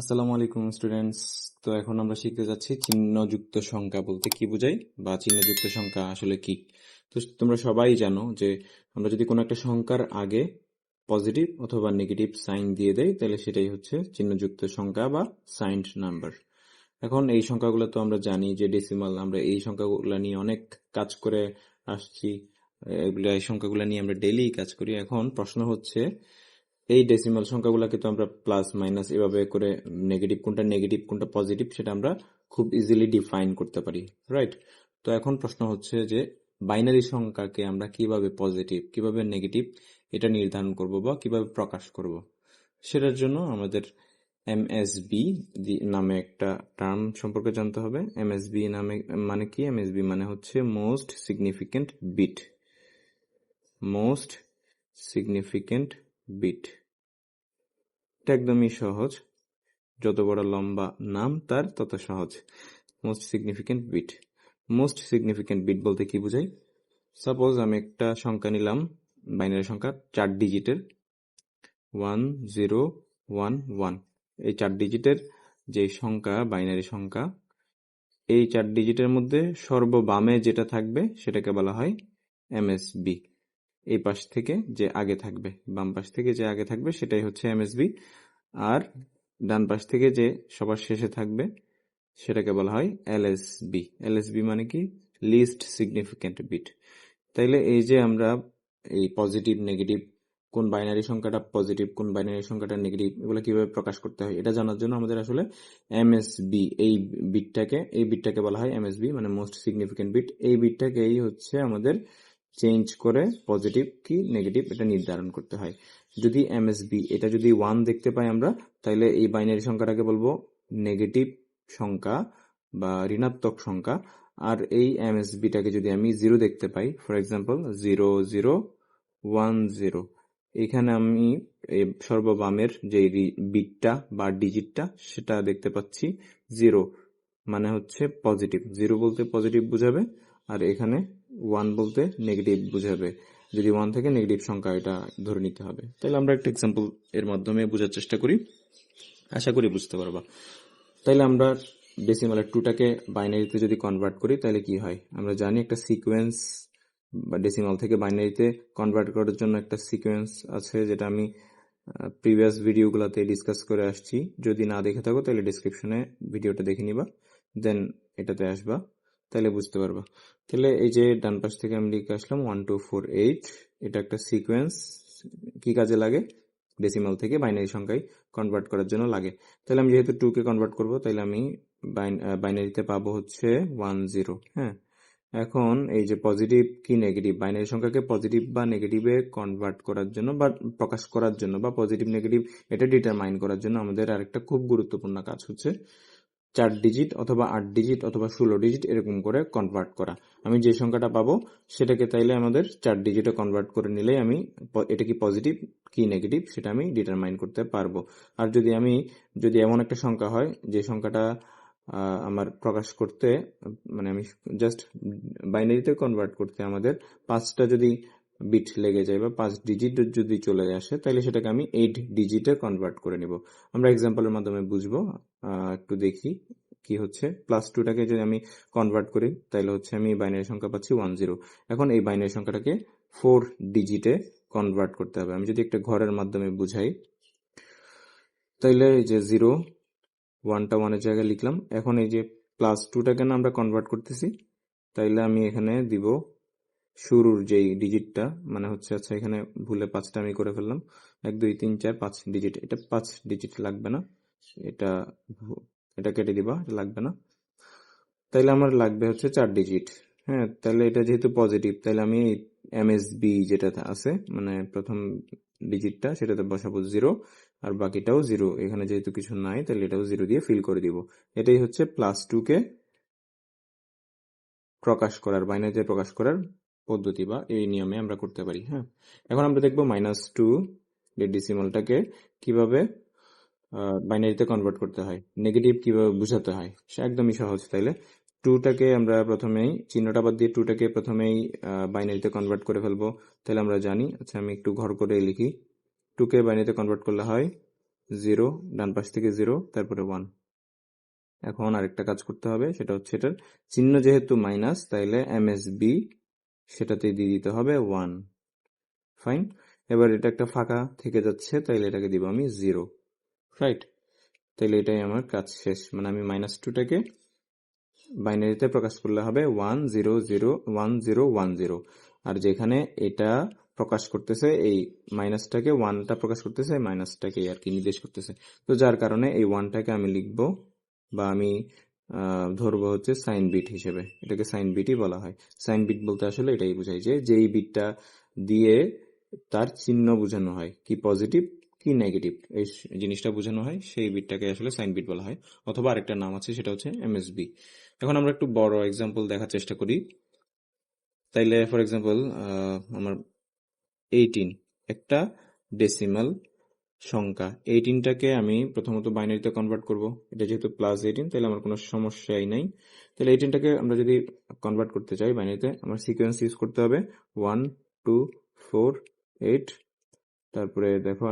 আসসালামু আলাইকুম স্টুডেন্টস তো এখন আমরা শিখতে যাচ্ছি চিহ্নযুক্ত সংখ্যা বলতে কি বোঝায় বা চিহ্নযুক্ত সংখ্যা আসলে কি? তো তোমরা সবাই জানো যে আমরা যদি কোনো একটা সংখ্যার আগে পজিটিভ অথবা নেগেটিভ সাইন দিয়ে দেই, তাহলে সেটাই হচ্ছে চিহ্নযুক্ত সংখ্যা বা সাইন্ড নাম্বার এখন এই সংখ্যাগুলো তো আমরা জানি যে ডেসিমাল আমরা এই সংখ্যাগুলো নিয়ে অনেক কাজ করে আসছি। এগুলো এই সংখ্যাগুলো নিয়ে আমরা ডেলি কাজ করি। এখন প্রশ্ন হচ্ছে এই ডেসিমাল সংখ্যাগুলোকে তো আমরা প্লাস মাইনাস এভাবে করে নেগেটিভ কোনটা নেগেটিভ কোনটা পজিটিভ সেটা আমরা খুব ইজিলি ডিফাইন করতে পারি রাইট তো এখন প্রশ্ন হচ্ছে যে বাইনারি সংখ্যাকে আমরা কীভাবে পজিটিভ কীভাবে নেগেটিভ এটা নির্ধারণ করব বা কীভাবে প্রকাশ করব? সেটার জন্য আমাদের এমএসবি নামে একটা টার্ম সম্পর্কে জানতে হবে। এমএসবি নামে মানে কি? এমএসবি মানে হচ্ছে most significant bit most significant bit. এটা একদমই সহজ। যত বড় লম্বা নাম, তার তত সহজ। Most significant bit most significant bit বলতে কি বোঝায় সাপোজ আমি একটা সংখ্যা নিলাম, বাইনারি সংখ্যা চার ডিজিটের ওয়ান জিরো ওয়ান ওয়ান এই চার ডিজিটের যে সংখ্যা, বাইনারি সংখ্যা, এই চার ডিজিটের মধ্যে সর্ববামে যেটা থাকবে, সেটাকে বলা হয় এমএসবি এই পাশ থেকে যে আগে থাকবে, বাম পাশ থেকে যে আগে থাকবে, সেটাই হচ্ছে এমএসবি। আর ডান পাশ থেকে যে সবার শেষে থাকবে, সেটাকে বলা হয় এলএসবি। এলএসবি মানে কি? Least significant bit. তাইলে এই যে আমরা এই পজিটিভ, নেগেটিভ, কোন বাইনারি সংখ্যাটা পজিটিভ, কোন বাইনারি সংখ্যাটা নেগেটিভ, এগুলো কীভাবে প্রকাশ করতে হয়, এটা জানার জন্য আমাদের আসলে এমএসবি, এই বিটটাকে এই বিটটাকে বলা হয় এমএসবি মানে মোস্ট সিগনিফিকেন্ট বিট। এই বিটটাকেই হচ্ছে আমাদের চেঞ্জ করে পজিটিভ কি নেগেটিভ এটা নির্ধারণ করতে হয়। যদি এমএসবি এটা যদি ওয়ান দেখতে পাই আমরা তাহলে এই বাইনারি সংখ্যাটাকে বলব নেগেটিভ সংখ্যা বা ঋণাত্মক সংখ্যা। আর এই এমএসবিটাকে যদি আমি জিরো দেখতে পাই for example zero zero one zero এখানে আমি সর্ববামের যে বিটটা বা ডিজিটটা সেটা দেখতে পাচ্ছি জিরো মানে হচ্ছে পজিটিভ জিরো বলতে পজিটিভ বুঝাবে, আর এখানে ওয়ান বলতে নেগেটিভ বুঝাবে। যদি ওয়ান থেকে নেগেটিভ সংখ্যা এটা ধরে নিতে হবে। তাহলে আমরা একটা এক্সাম্পল এর মাধ্যমে বোঝার চেষ্টা করি। আশা করি বুঝতে পারবা। তাইলে আমরা ডেসিমালের টুটাকে বাইনারিতে যদি কনভার্ট করি, তাহলে কি হয়? আমরা জানি একটা সিকোয়েন্স বা ডেসিমাল থেকে বাইনারিতে কনভার্ট করার জন্য একটা সিকোয়েন্স আছে, যেটা আমি প্রিভিয়াস ভিডিওগুলোতে ডিসকাস করে আসছি। যদি না দেখে থাকো, তাহলে ডিসক্রিপশনে ভিডিওটা দেখে নিবা দেন এটাতে আসবা। তাহলে বুঝতে পারবা। তাহলে এই যে ডান পাশ থেকে আমি লিখে আসলাম ওয়ান টু ফোর এইট এটা একটা সিকোয়েন্স কি কাজে লাগে? ডেসিমাল থেকে বাইনারি সংখ্যায় কনভার্ট করার জন্য লাগে। তাহলে আমি যেহেতু টু কে কনভার্ট করব, তাহলে আমি বাইনারিতে পাবো হচ্ছে ওয়ান জিরো হ্যাঁ? এখন এই যে পজিটিভ কি নেগেটিভ বাইনারি সংখ্যাকে পজিটিভ বা নেগেটিভে কনভার্ট করার জন্য বা প্রকাশ করার জন্য বা পজিটিভ নেগেটিভ এটা ডিটারমাইন করার জন্য আমাদের আরেকটা খুব গুরুত্বপূর্ণ কাজ হচ্ছে চার ডিজিট অথবা আট ডিজিট অথবা ষোলো ডিজিট এরকম করে কনভার্ট করা। আমি যে সংখ্যাটা পাবো, সেটাকে তাইলে আমাদের চার ডিজিটে কনভার্ট করে নিলে আমি এটা কি পজিটিভ কি নেগেটিভ সেটা আমি ডিটারমাইন করতে পারব। আর যদি আমি, যদি এমন একটা সংখ্যা হয়, যে সংখ্যাটা আমার প্রকাশ করতে মানে আমি জাস্ট বাইনারিতে কনভার্ট করতে আমাদের পাঁচটা যদি বিট লেগে যায় বা পাঁচ ডিজিট যদি চলে আসে, তাহলে সেটাকে আমি এইট ডিজিটে কনভার্ট করে নিব। আমরা এক্সাম্পলের মাধ্যমে বুঝব একটু দেখি কি হচ্ছে। প্লাস টুটাকে যদি আমি কনভার্ট করি, তাহলে হচ্ছে আমি বাইনারি সংখ্যা পাচ্ছি ওয়ান জিরো এখন এই বাইনারি সংখ্যাটাকে ফোর ডিজিটে কনভার্ট করতে হবে। আমি যদি একটা ঘরের মাধ্যমে বুঝাই তাইলে এই যে জিরো ওয়ানটা ওয়ানের জায়গায় লিখলাম। এখন এই যে প্লাস টুটাকে না আমরা কনভার্ট করতেছি, তাইলে আমি এখানে দিব শুরুর যেই ডিজিটটা মানে হচ্ছে আচ্ছা এখানে ভুলে পাঁচটা আমি করে ফেললাম। এক, দুই, তিন, চার, পাঁচ ডিজিট এটা পাঁচ ডিজিট লাগবে না। এটা এটা কেটে দিবা লাগবে না। তাইলে আমার লাগবে হচ্ছে চার ডিজিট হ্যাঁ তাহলে এটা যেহেতু পজিটিভ তাহলে আমি এমএসবি যেটা আছে মানে প্রথম ডিজিটটা সেটাতে বসাবো জিরো আর বাকিটাও জিরো এখানে যেহেতু কিছু নাই তাহলে এটাও জিরো দিয়ে ফিল করে দিব। এটাই হচ্ছে প্লাস টু কে প্রকাশ করার বাইনারিতে প্রকাশ করার পদ্ধতি বা এই নিয়মে আমরা করতে পারি হ্যাঁ? এখন আমরা দেখব মাইনাস টু ডিসিমালটাকে কীভাবে বাইনারিতে কনভার্ট করতে হয় নেগেটিভ কীভাবে বুঝাতে হয়, সে একদমই সহজ। তাইলে টুটাকে আমরা প্রথমেই, চিহ্নটা বাদ দিয়ে টুটাকে প্রথমেই বাইনারিতে কনভার্ট করে ফেলব। তাহলে আমরা জানি আচ্ছা আমি একটু ঘর করে লিখি টুকে বাইনারিতে কনভার্ট করলে হয় জিরো ডান পাশ থেকে জিরো তারপরে ওয়ান এখন আরেকটা কাজ করতে হবে, সেটা হচ্ছে এটার চিহ্ন যেহেতু মাইনাস তাইলে এমএসবি সেটাতে দিয়ে দিতে হবে ওয়ান ফাইন এবার এটা একটা ফাঁকা থেকে যাচ্ছে, তাইলে এটাকে দিব আমি জিরো রাইট তাইলে এটাই আমার কাজ শেষ। মানে আমি মাইনাস টুটাকে বাইনারিতে প্রকাশ করলে হবে one zero zero one zero one zero আর যেখানে এটা প্রকাশ করতেছে, এই মাইনাসটাকে ওয়ানটা প্রকাশ করতেছে মাইনাসটাকে আর কি নির্দেশ করতেছে। তো যার কারণে এই ওয়ানটাকে আমি লিখব বা আমি ধরবো হচ্ছে সাইন বিট হিসেবে। এটাকে সাইন বিটই বলা হয়। সাইন বিট বলতে আসলে এটাই বোঝায় যে যেই বিটটা দিয়ে তার চিহ্ন বোঝানো হয়, কি পজিটিভ কি নেগেটিভ এই জিনিসটা বোঝানো হয়, সেই বিটটাকে আসলে সাইন বিট বলা হয়। অথবা আরেকটা নাম আছে, সেটা হচ্ছে এমএসবি এখন আমরা একটু বড় এক্সাম্পল দেখার চেষ্টা করি। তাইলে ফর এক্সাম্পল আমার এইটিন একটা ডেসিমাল সংখ্যা। এইটিনটাকে আমি প্রথমত বাইনারিতে কনভার্ট করব। এটা যেহেতু প্লাস এইটিন তাহলে আমার কোনো সমস্যাই নাই। তাহলে এইটিনটাকে আমরা যদি কনভার্ট করতে চাই বাইনারিতে আমার সিকোয়েন্স ইউজ করতে হবে। ওয়ান টু ফোর এইট তারপরে দেখো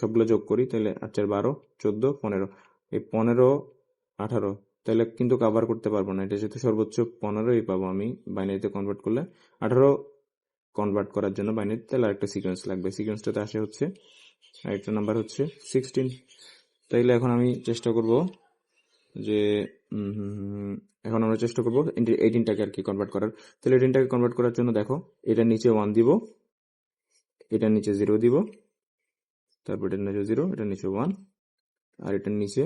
সবগুলো যোগ করি, তাহলে আট, চার, বারো, চোদ্দ, পনেরো। এই পনেরো, আঠারো, তাহলে কিন্তু কাভার করতে পারব না। এটা যেহেতু সর্বোচ্চ পনেরোই পাবো আমি বাইনারিতে কনভার্ট করলে। আঠারো কনভার্ট করার জন্য বাইনারিতে তাহলে আরেকটা সিকোয়েন্স লাগবে। সিকোয়েন্সটাতে আসে হচ্ছে আরেকটা নাম্বার হচ্ছে সিক্সটিন তাইলে এখন আমি চেষ্টা করব যে এখন আমরা চেষ্টা করব এইটিনটাকে আর কি কনভার্ট করার। তাহলে এইটিনটাকে কনভার্ট করার জন্য দেখো এটার নিচে ওয়ান দিব এটার নিচে জিরো দিব, তারপর এটার নিচে জিরো এটার নিচে ওয়ান আর এটার নিচে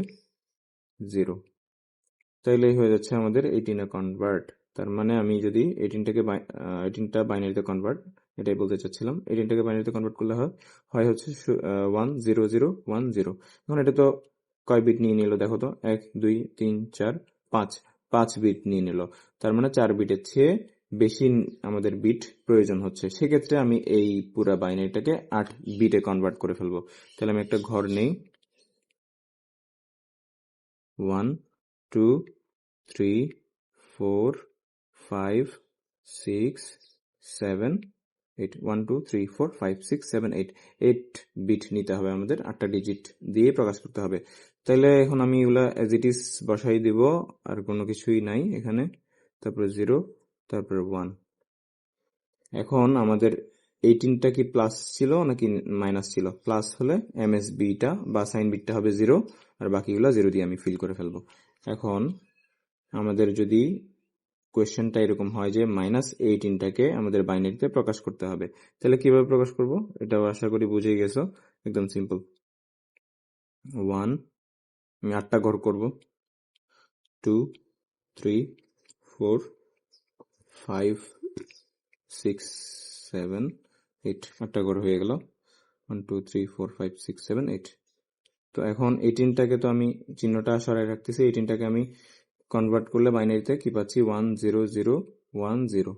জিরো তাইলে হয়ে যাচ্ছে আমাদের এইটিনে কনভার্ট তার মানে আমি যদি এইটিনটাকে এইটিনটা বাইনারিতে কনভার্ট এটাই বলতে চাচ্ছিলাম। এইটিনটাকে বাইনারিতে কনভার্ট করলে হয় হয় হচ্ছে one zero zero one zero এখন এটা তো কয় বিট নিয়ে নিল দেখো তো? এক, দুই, তিন, চার, পাঁচ। পাঁচ বিট নিয়ে নিল। তার মানে চার বিটের চেয়ে বেশি আমাদের বিট প্রয়োজন হচ্ছে। সেক্ষেত্রে আমি এই পুরা বাইনারিটাকে আট বিটে কনভার্ট করে ফেলব। তাহলে আমি একটা ঘর নেই। One two three four five six seven eight one two three four five six seven eight eight bit নিতে হবে আমাদের, আটটা ডিজিট দিয়ে প্রকাশ করতে হবে। তাহলে এখন আমি এগুলা এজ ইট ইজ বসাই দিব, আর কোনো কিছুই নাই এখানে। তারপরে জিরো তারপরে ওয়ান এখন আমাদের এইটিনটা কি প্লাস ছিল নাকি মাইনাস ছিল? প্লাস হলে এমএস বিটা বা সাইন বিটটা হবে জিরো আর বাকিগুলো জিরো দিয়ে আমি ফিল করে ফেলব। এখন আমাদের যদি কোয়েশ্চেনটা এরকম হয় যে মাইনাস এইটিনটাকে আমাদের বাইনারিতে প্রকাশ করতে হবে। তাহলে কীভাবে প্রকাশ করব? এটাও আশা করি বুঝে গেছো। একদম সিম্পল ওয়ান আমি আটটা ঘর করব। Two three four five six seven eight আটটা ঘর হয়ে গেল। One two three four five six seven eight তো এখন এইটিনটাকে তো আমি চিহ্নটা সরাই রাখতেছি। এইটিনটাকে আমি কনভার্ট করলে বাইনারিতে কি পাচ্ছি? One zero zero one zero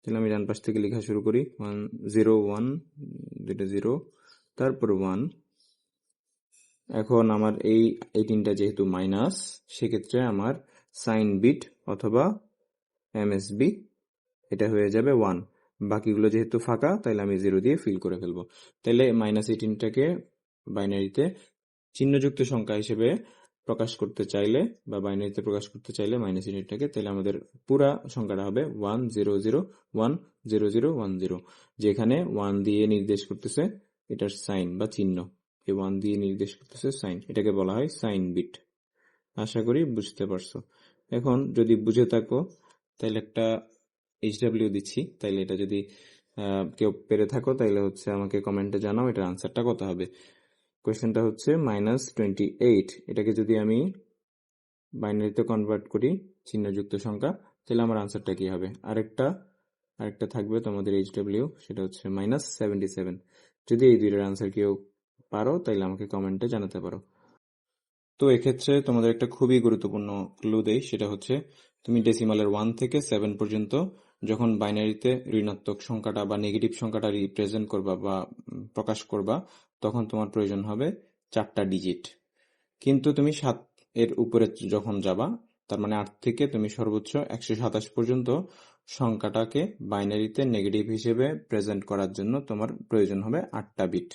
তাহলে আমি ডান পাশ থেকে লেখা শুরু করি। ওয়ান জিরো ওয়ান দুইটা জিরো তারপর ওয়ান এখন আমার এই এইটিনটা যেহেতু মাইনাস সেক্ষেত্রে আমার সাইন বিট অথবা এমএসবি এটা হয়ে যাবে ওয়ান বাকিগুলো যেহেতু ফাঁকা, তাহলে আমি জিরো দিয়ে ফিল করে ফেলব। তাহলে মাইনাস এইটিনটাকে বাইনারিতে চিহ্নযুক্ত সংখ্যা হিসেবে প্রকাশ করতে চাইলে বা বাইনারিতে প্রকাশ করতে চাইলে মাইনাস ইউনিটটাকে তাহলে আমাদের পুরা সংখ্যাটা হবে one zero zero one zero zero one zero যেখানে ওয়ান দিয়ে নির্দেশ করতেছে এটার সাইন বা চিহ্ন। এই ওয়ান দিয়ে নির্দেশ করতেছে সাইন এটাকে বলা হয় সাইন বিট আশা করি বুঝতে পারছ। এখন যদি বুঝে থাকো, তাহলে একটা এইচডাব্লিউ দিচ্ছি। তাইলে এটা যদি কেউ পেরে থাকো, তাইলে হচ্ছে আমাকে কমেন্টে জানাও, এটার আনসারটা কত হবে। কোয়েশ্চেনটা হচ্ছে মাইনাস টোয়েন্টি এইট এটাকে যদি আমি বাইনারিতে কনভার্ট করি, চিহ্নযুক্ত সংখ্যা, তাহলে আমার আনসারটা কি হবে? আরেকটা আরেকটা থাকবে তোমাদের এইচ ডাব্লিউ সেটা হচ্ছে মাইনাস সেভেন্টি সেভেন যদি এই দুইটার আনসার কেউ পারো, তাহলে আমাকে কমেন্টে জানাতে পারো। তো এক্ষেত্রে তোমাদের একটা খুবই গুরুত্বপূর্ণ ক্লু দেই, সেটা হচ্ছে তুমি ডেসিমালের ওয়ান থেকে সেভেন পর্যন্ত যখন বাইনারিতে ঋণাত্মক সংখ্যাটা বা নেগেটিভ সংখ্যাটা রিপ্রেজেন্ট করবা বা প্রকাশ করবা তখন তোমার প্রয়োজন হবে চারটা ডিজিট কিন্তু তুমি সাত এর উপরে যখন যাবা, তার মানে আট থেকে তুমি সর্বোচ্চ একশো সাতাশ পর্যন্ত সংখ্যাটাকে বাইনারিতে নেগেটিভ হিসেবে প্রেজেন্ট করার জন্য তোমার প্রয়োজন হবে আটটা বিট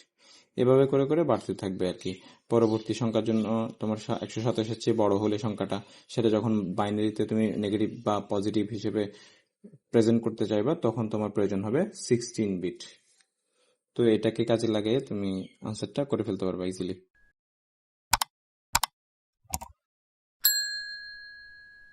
এভাবে করে করে বাড়তে থাকবে আর কি। পরবর্তী সংখ্যার জন্য তোমার একশো সাতাশের চেয়ে বড় হলে সংখ্যাটা, সেটা যখন বাইনারিতে তুমি নেগেটিভ বা পজিটিভ হিসেবে প্রেজেন্ট করতে চাইবা, তখন তোমার প্রয়োজন হবে সিক্সটিন বিট তো এটাকে কাজে লাগিয়ে তুমি আনসারটা করে ফেলতে পারবা ইজিলি